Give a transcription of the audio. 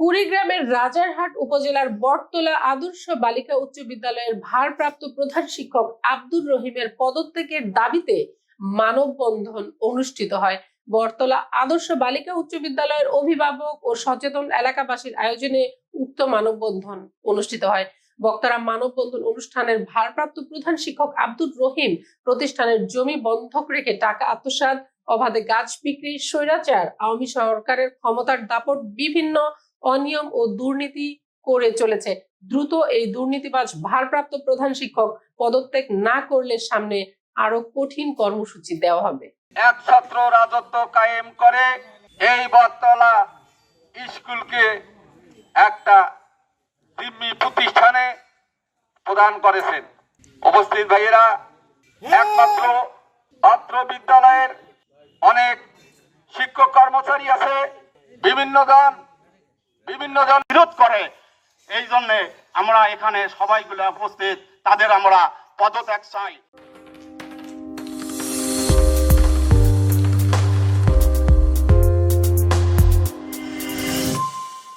কুড়িগ্রামের রাজারহাট উপজেলার বটতলা আদর্শ বালিকা উচ্চ বিদ্যালয়ের ভারপ্রাপ্ত প্রধান শিক্ষক আব্দুর রহিমের পদত্যাগের দাবিতে মানববন্ধন অনুষ্ঠিত হয়। বটতলা আদর্শ বালিকা উচ্চ বিদ্যালয়ের অভিভাবক ও সচেতন এলাকাবাসীর আয়োজনে উক্ত মানববন্ধন অনুষ্ঠিত হয়। বক্তারা মানববন্ধন অনুষ্ঠানের ভারপ্রাপ্ত প্রধান শিক্ষক আব্দুর রহিম প্রতিষ্ঠানের জমি বন্ধক রেখে টাকা আত্মসাৎ, অবাধে গাছ বিক্রি, স্বৈরাচার, আওয়ামী সরকারের ক্ষমতার দাপট, বিভিন্ন অনিয়ম ও দুর্নীতি করে চলেছে। দ্রুত এই দুর্নীতিবাজ ভারপ্রাপ্ত প্রধান শিক্ষক পদত্যাগ না করলে সামনে আরও কঠিন কর্মসূচি দেওয়া হবে। এক ছাত্র রাজত্ব কায়েম করে এই বটতলা স্কুলকে একটা দিম্মি প্রতিষ্ঠানে প্রদান করেছেন। উপস্থিত ভাইয়েরা, একমাত্র অত্র বিদ্যালয়ের অনেক শিক্ষক কর্মচারী আছে, বিভিন্ন জন বিভিন্ন জন বিরোধ করে। এই জন্যে আমরা এখানে সবাইগুলো উপস্থিত তাদের আমরা পদত্যাগ চাই।